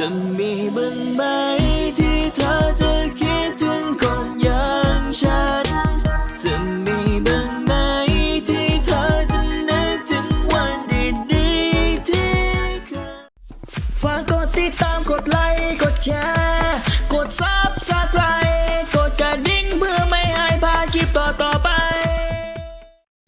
จะมีบ้างไหม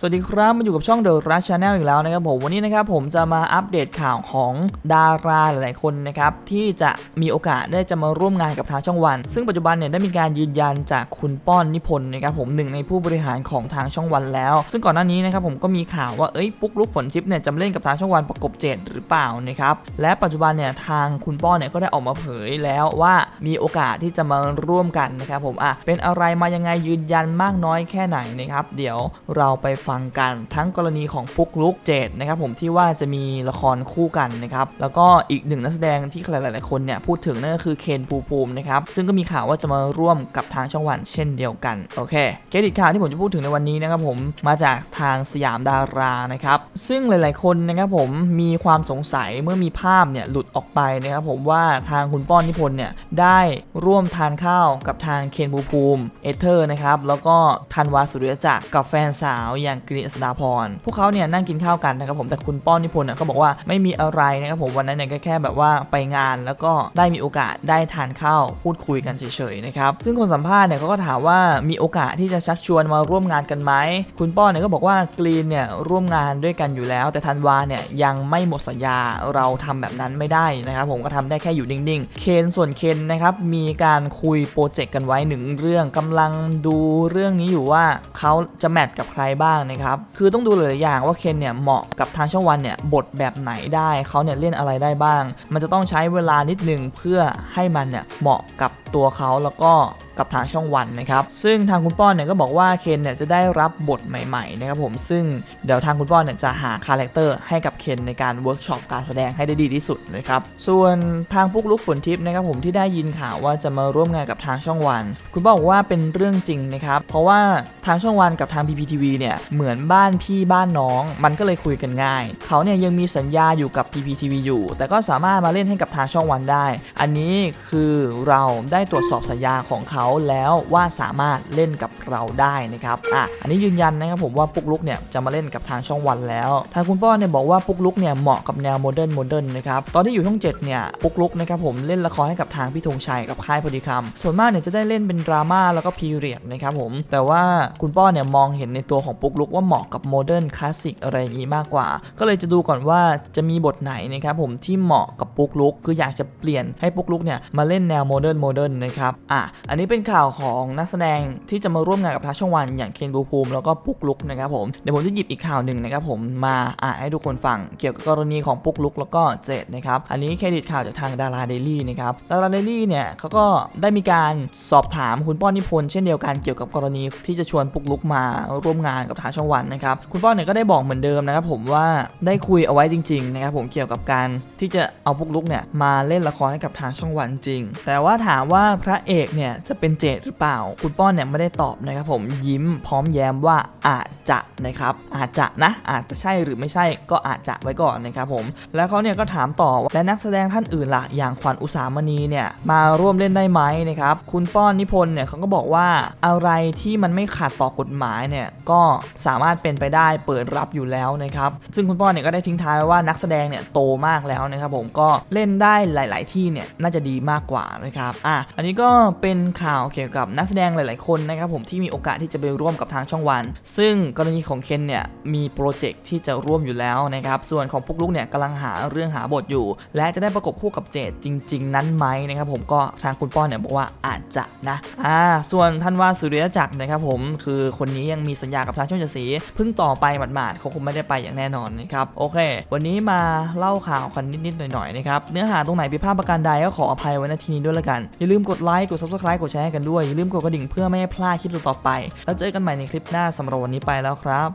สวัสดีครับมาอยู่กับช่อง The Rush Channel อีกแล้วนะครับผมวันนี้นะครับผมจะมาอัปเดตข่าวของดาราหลายๆคนนะครับที่จะมีโอกาสได้จะมาร่วมงานกับทางช่องวัน ซึ่งปัจจุบันเนี่ยได้มีการยืนยันจากคุณป้อนนิพนธ์นะครับผมหนึ่งในผู้บริหารของทางช่องวันแล้ว ซึ่งก่อนหน้านี้นะครับผมก็มีข่าวว่าเอ้ยปุ๊กลุกฝนทิพย์เนี่ยจะเล่นกับทางช่องวันประกบเจ็ดหรือเปล่านะครับและปัจจุบันเนี่ยทางคุณป้อนเนี่ยก็ได้ออกมาเผยแล้วว่ามีโอกาสที่จะมาร่วมกันนะครับผมอะเป็นอะไรมายังไงยืนยันมากน้อยแค่ไหนนะครับเดี๋ยวเราไปฟังกัน ทั้งกรณีของปุกลุกเจดนะครับผมที่ว่าจะมีละครคู่กันนะครับแล้วก็อีกหนึ่งนักแสดงที่หลาย ๆ คนเนี่ยพูดถึงนั่นก็คือเคนภูภูมินะครับซึ่งก็มีข่าวว่าจะมาร่วมกับทางช่องวันเช่นเดียวกันโอเคเครดิตข่าวที่ผมจะพูดถึงในวันนี้นะครับผมมาจากทางสยามดารานะครับซึ่งหลาย ๆ คนนะครับผมมีความสงสัยเมื่อมีภาพเนี่ยหลุดออกไปนะครับผมว่าทางคุณป้อนนิพนธ์เนี่ยได้ร่วมทานข้าวกับทางเคนภูภูมิเอเธอร์นะครับแล้วก็ธันวาสุริยจักรกับแฟนสาวอย่างกรีอสดาพร พวกเขาเนี่ยนั่งกินข้าวกันนะครับผมแต่คุณป้อนนิพนธ์เนี่ยก็บอกว่าไม่มีอะไรนะครับผมวันนั้นเนี่ยก็แค่แบบว่าไปงานแล้วก็ได้มีโอกาสได้ทานข้าวพูดคุยกันเฉยๆนะครับซึ่งคนสัมภาษณ์เนี่ยเขาก็ถามว่ามีโอกาสที่จะชักชวนมาร่วมงานกันไหมคุณป้อนเนี่ยก็บอกว่ากรีนเนี่ยร่วมงานด้วยกันอยู่แล้ว แต่ธันวาเนี่ยยังไม่หมดสัญญาเราทำแบบนั้นไม่ได้นะครับผมก็ทำได้แค่อยู่นิ่งๆ เคนส่วนเคนนะครับมีการคุยโปรเจกต์กันไว้หนึ่งเรื่องกำลังดูเรื่องนี้อยู่ว่าเขาจะแมทกับใครบ้างนะครับ คือต้องดูหลายๆอย่างว่าเคนเนี่ยเหมาะกับทางช่องวันเนี่ยบทแบบไหนได้เขาเนี่ยเล่นอะไรได้บ้าง มันจะต้องใช้เวลานิดนึงเพื่อให้มันเนี่ยเหมาะกับตัวเขาแล้วก็ กับทางช่องวันนะครับซึ่งทางคุณป้อนเนี่ยก็บอกว่าเคนเนี่ยจะได้รับบทใหม่ๆนะครับผมซึ่งเดี๋ยวทางคุณป้อนเนี่ยจะหาคาแรคเตอร์ให้กับเคนในการเวิร์กช็อปการแสดงให้ได้ดีที่สุดนะครับส่วนทางปุ๊กลุกฝนทิพย์นะครับผมที่ได้ยินข่าวว่าจะมาร่วมงานกับทางช่องวัน คุณป้อนบอกว่าเป็นเรื่องจริงนะครับเพราะว่าทางช่องวันกับทาง PPTV เนี่ยเหมือนบ้านพี่บ้านน้อง มันก็เลยคุยกันง่าย เขาเนี่ยยังมีสัญญาอยู่กับ PPTV อยู่ แต่ก็สามารถมาเล่นให้กับทางช่องวันได้ อันนี้คือเราได้ตรวจสอบสัญญาของเขาแล้วว่าสามารถเล่นกับเราได้นะครับอะอันนี้ยืนยันนะครับผมว่าปุกลุกเนี่ยจะมาเล่นกับทางช่องวันแล้วทางคุณป้อเนี่ยบอกว่าปุกลุกเนี่ยเหมาะกับแนวโมเดิร์นโมเดิร์นนะครับตอนที่อยู่ช่องเจ็ดเนี่ยปุกลุกนะครับผมเล่นละครให้กับทางพี่ธงชัยกับค่ายพอดีคำส่วนมากเนี่ยจะได้เล่นเป็นดราม่าแล้วก็พีเรียดนะครับผมแต่ว่าคุณป้อเนี่ยมองเห็นในตัวของปุกลุกว่าเหมาะกับโมเดิร์นคลาสสิกอะไรอย่างนี้มากกว่า ก็เลยจะดูก่อนว่าจะมีบทไหนนะครับผมที่เหมาะกับปุกลุกคืออยากจะเปลี่ยนให้ปุกลุกเนี่ยมาเล่นแนวโมเดิร์นโมเดิร์นนะครับอะอันนี้เป็นข่าวของนักแสดงที่จะมาร่วมงานกับทางช่องวันอย่างเคนบูภูมิแล้วก็ปุกลุกนะครับผมเดี๋ยวผมจะหยิบอีกข่าวหนึ่งนะครับผมมาอ่านให้ทุกคนฟัง เกี่ยวกับกรณีของปุกลุกแล้วก็เจดนะครับอันนี้เครดิตข่าวจากทางดาราเดลี่นะครับดาราเดลี่เนี่ยเขาก็ได้มีการสอบถามคุณป้อนนิพนธ์เช่นเดียวกันเกี่ยวกับกรณีที่จะชวนปุกลุกมาร่วมงานกับทางช่องวันนะครับคุณป้อนเนี่ยก็ได้บอกเหมือนเดิมนะครับผมว่าได้คุยเอาไว้จริงๆนะครับผมเกี่ยวกับการที่จะเอาปุกลุกเนี่ยมาเล่นละครให้กับทางช่องวันจริง แต่ว่าถามว่าพระเอกเนี่ยจะเป็นเจดหรือเปล่า คุณป้อนเนี่ยไม่ได้ตอบนะครับผมยิ้มพร้อมแย้มว่าอาจจะนะครับอาจจะนะ อาจจะใช่หรือไม่ใช่ก็อาจจะไว้ก่อนนะครับผมแล้วเขาเนี่ยก็ถามต่อว่าและนักแสดงท่านอื่นล่ะอย่างขวัญอุสามณีเนี่ยมาร่วมเล่นได้ไหมนะครับคุณป้อนนิพนธ์เนี่ยเขาก็บอกว่าอะไรที่มันไม่ขัดต่อกฎหมายเนี่ยก็สามารถเป็นไปได้เปิดรับอยู่แล้วนะครับซึ่งคุณป้อนเนี่ยก็ได้ทิ้งท้ายไว้ว่านักแสดงเนี่ยโตมากแล้วนะครับผมก็เล่นได้หลาย ๆ ที่เนี่ยน่าจะดีมากกว่านะครับอะอันนี้ก็เป็นข่าวเกี่ยวกับนักแสดงหลาย ๆ คนนะครับผมที่มีโอกาสที่จะไปร่วมกับทางช่องวัน ซึ่งกรณีของเคนเนี่ยมีโปรเจกต์ที่จะร่วมอยู่แล้วนะครับส่วนของปุกลุกเนี่ยกำลังหาเรื่องหาบทอยู่ และจะได้ประกบคู่กับเจดจริง ๆ นั้นไหมนะครับผมก็ทางคุณป้อนเนี่ยบอกว่าอาจจะนะอ่าส่วนท่านว่าสุริยจักรนะครับผมคือคนนี้ยังมีสัญญากับทางช่องเจ็ดสีเพิ่งต่อไปหมาดๆเขาคงไม่ได้ไปอย่างแน่นอนนะครับโอเค วันนี้มาเล่าข่าวกันนิด ๆ หน่อย ๆ นะครับเนื้อหาตรงไหนผิดพลาดประการใดก็ขออภัยไว้ณที่นี้ด้วยละกันอย่าลืมกดไลค์กด subscribe กดแชร์ให้กันด้วยอย่าลืมกดกระดิ่งเพื่อไม่ให้พลาดคลิปต่อไป แล้วเจอกันใหม่ในคลิปหน้าสำหรับวันนี้ไปแล้วครับ